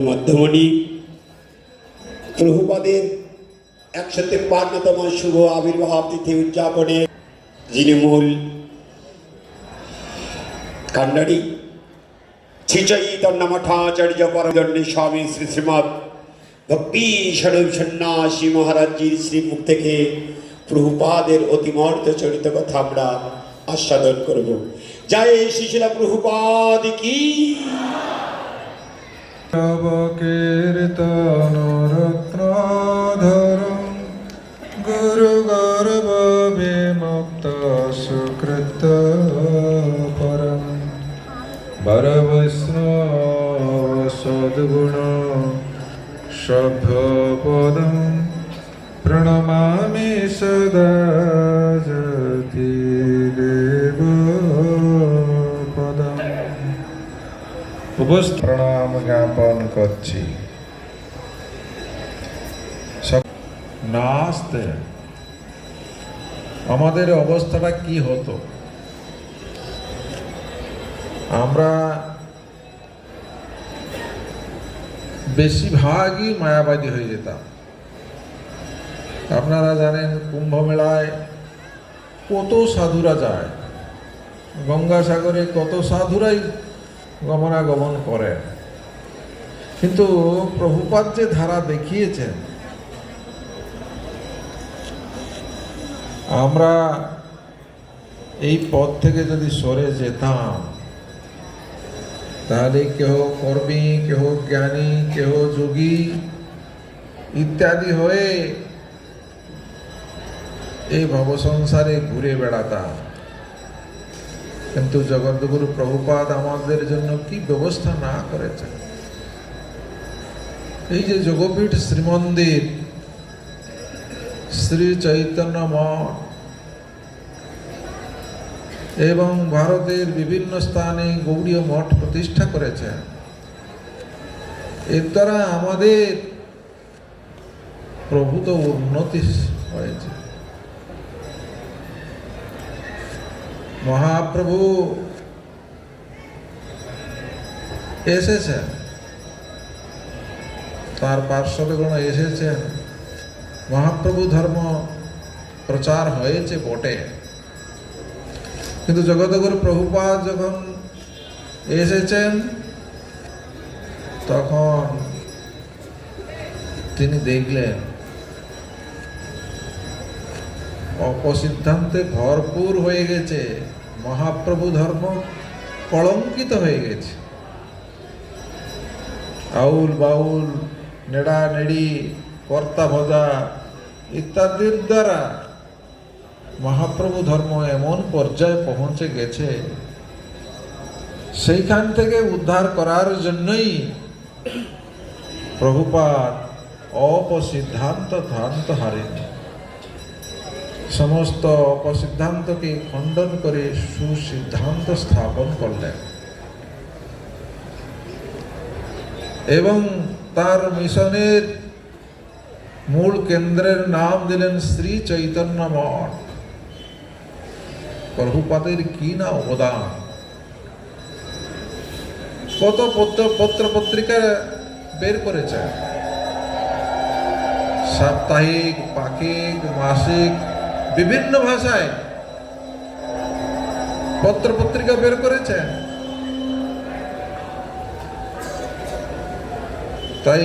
মধ্যমণি প্রভুপাদের একশো তেপ্পান্নতম শুভ আবির্ভাব তিথি উদযাপনে যিনি মূল কান্ডারি শ্রী চৈতন্য মঠাচার্য পরমদণ্ডী স্বামী শ্রী শ্রীমৎ ভক্তি স্বরূপ সন্ন্যাসী মহারাজজির শ্রীমুখ থেকে প্রভুপাদের অতিমর্ত চরিত কথা আমরা আস্বাদন করব। জয় শিশিলা প্রভুপাদ কি? নবকীর্তনরত্নধরম গুরুগর্ভবিমুক্ত সুকৃত পরম বরবৈষ্ণব সদ্গুণ সভ্যপদম প্রণমামি সদা। উপস্থিত প্রণাম জ্ঞাপন করছি। না আসতে আমাদের অবস্থাটা কি হতো? আমরা বেশিরভাগই মায়াবাদী হয়ে যেতাম। আপনারা জানেন কুম্ভ মেলায় কত সাধুরা যায়। গঙ্গাসাগরে কত সাধুরাই গমনাগমন করেন কিন্তু প্রভুপাদ যে ধারা দেখিয়েছেন, আমরা এই পথ থেকে যদি সরে যেতাম, তাহলে কেহ কর্মী, কেহ জ্ঞানী, কেহ যোগী ইত্যাদি হয়ে এই ভবসংসারে ঘুরে বেড়াতাম। কিন্তু জগৎগুরু প্রভুপাদ আমাদের জন্য কি ব্যবস্থা না করেছেন? এই যে যোগপীঠ শ্রীমন্দির, শ্রী চৈতন্য মঠ, এবং ভারতের বিভিন্ন স্থানে গৌড়ীয় মঠ প্রতিষ্ঠা করেছেন, এর দ্বারা আমাদের প্রভূত উন্নতি হয়েছে। মহাপ্রভু। এসেছেন। তার পার্শ্বদগণ এসেছেন। মহাপ্রভু ধর্ম প্রচার হয়েছে বটে। কিন্তু জগতগুরু প্রভুপাদ যখন এসেছেন, তখন তিনি দেখলেন অপসিদ্ধান্তে ভরপুর হয়ে গেছে। মহাপ্রভু ধর্ম কলঙ্কিত হয়ে গেছে। আউল বাউল, নেড়া নেড়ি, কর্তা ভজা ইত্যাদির দ্বারা মহাপ্রভু ধর্ম এমন পর্যায়ে পৌঁছে গেছে। সেইখান থেকে উদ্ধার করার জন্যই প্রভুপাদ অপসিদ্ধান্ত ধান্ত হারেনি। সমস্ত অপসিদ্ধান্তকে খণ্ডন করে সুসিদ্ধান্ত স্থাপন করলেন। এবং তার মিশনের মূল কেন্দ্রের নাম দিলেন শ্রী চৈতন্য মঠ। প্রভুপাদের কি না অবদান? কত পত্র পত্র পত্রিকা বের করেছে সাপ্তাহিক পাক্ষিক মাসিক বিভিন্ন ভাষায় পত্র পত্রিকা বের করেছেন তাই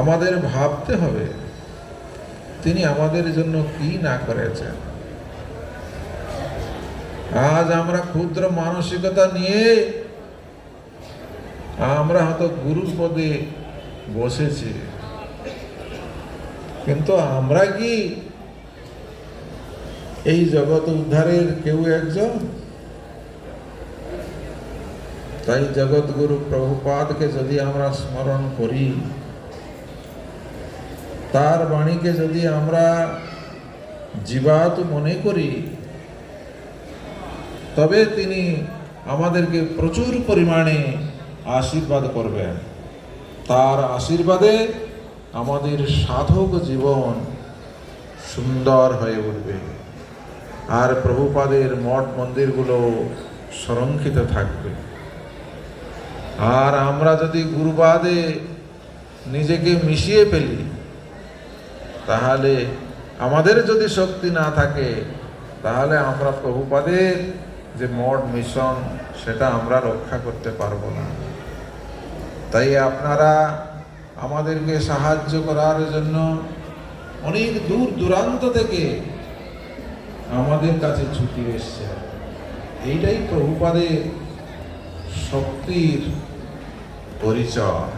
আমাদের ভাবতে হবে, তিনি আমাদের জন্য কি না করেছেন। আজ আমরা ক্ষুদ্র মানসিকতা নিয়ে আমরা হয়তো গুরুর পদে বসেছি, কিন্তু আমরা কি এই জগৎ উদ্ধারের কেউ একজন? তাই জগৎগুরু প্রভুপাদকে যদি আমরা স্মরণ করি, তার বাণীকে যদি আমরা জীবাত মনে করি, তবে তিনি আমাদেরকে প্রচুর পরিমাণে আশীর্বাদ করবেন। তার আশীর্বাদে আমাদের সাধক জীবন সুন্দর হয়ে উঠবে। আর প্রভুপাদের মঠ মন্দিরগুলো সংরক্ষিত থাকবে। আর আমরা যদি গুরুবাদে নিজেকে মিশিয়ে ফেলি, তাহলে আমাদের যদি শক্তি না থাকে, তাহলে আমরা প্রভুপাদের যে মঠ মিশন, সেটা আমরা রক্ষা করতে পারব না। তাই আপনারা আমাদেরকে সাহায্য করার জন্য অনেক দূর দূরান্ত থেকে আমাদের কাছে ছুটি এসছে। এইটাই প্রভুপাদের শক্তির পরিচয়।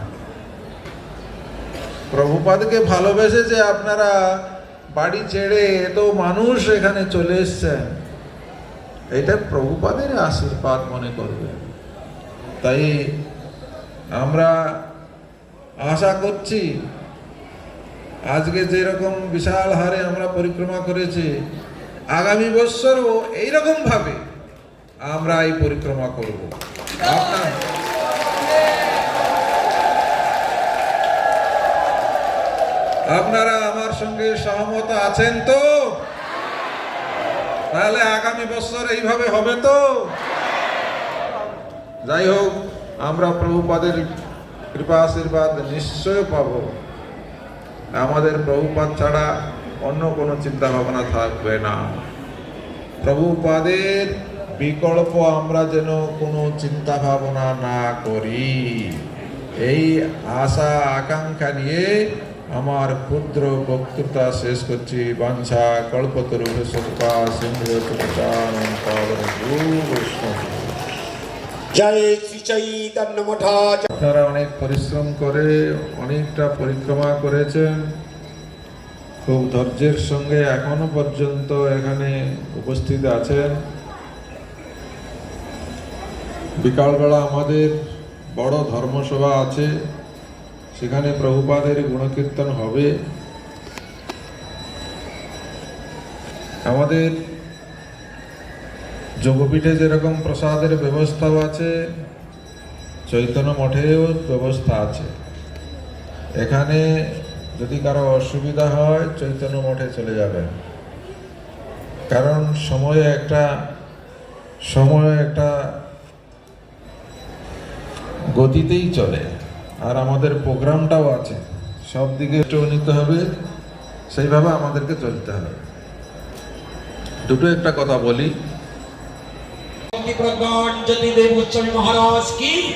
প্রভুপাদকে ভালোবেসে যে আপনারা বাড়ি ছেড়ে এত মানুষ এখানে চলে এসছেন, এটা প্রভুপাদের আশীর্বাদ মনে করবে। তাই আমরা আশা করছি, আজকে যেরকম বিশাল হারে আমরা পরিক্রমা করেছি আগামী বৎসরও এইরকম ভাবে আমরা এই পরিক্রমা করব। আপনার আমার সঙ্গে সহমত আছেন তো? তাহলে আগামী বছর এইভাবে হবে তো? যাই হোক, আমরা প্রভুপাদের কৃপা আশীর্বাদ নিশ্চয় পাব। আমাদের প্রভুপাদ ছাড়া অন্য কোনো চিন্তা ভাবনা থাকবে না। প্রভুপাদের বিকল্প আমরা যেন কোনো চিন্তা ভাবনা না করি। এই আশা আকাঙ্ক্ষা নিয়ে আমার ক্ষুদ্র বক্তৃতা শেষ করছি। বাঞ্ছা কল্পতরু সত্তা সিন্ধু আপনারা অনেক পরিশ্রম করে অনেকটা পরিক্রমা করেছেন। খুব ধৈর্যের সঙ্গে এখনও পর্যন্ত এখানে উপস্থিত আছেন। বিকালবেলা আমাদের বড় ধর্মসভা আছে, সেখানে প্রভুপাদের গুণকীর্তন হবে। আমাদের যোগপীঠে যেরকম প্রসাদের ব্যবস্থাও আছে, চৈতন্য মঠেও ব্যবস্থা আছে। এখানে যদি কারও অসুবিধা হয় চৈতন্য মঠে চলে যাবে। কারণ সময়ে একটা সময় একটা গতিতেই চলে। আর আমাদের প্রোগ্রামটাও আছে। সব দিকে নিতে হবে সেইভাবে আমাদেরকে চলতে হবে। দুটো একটা কথা বলি। যদি দেব মহারাজ কি?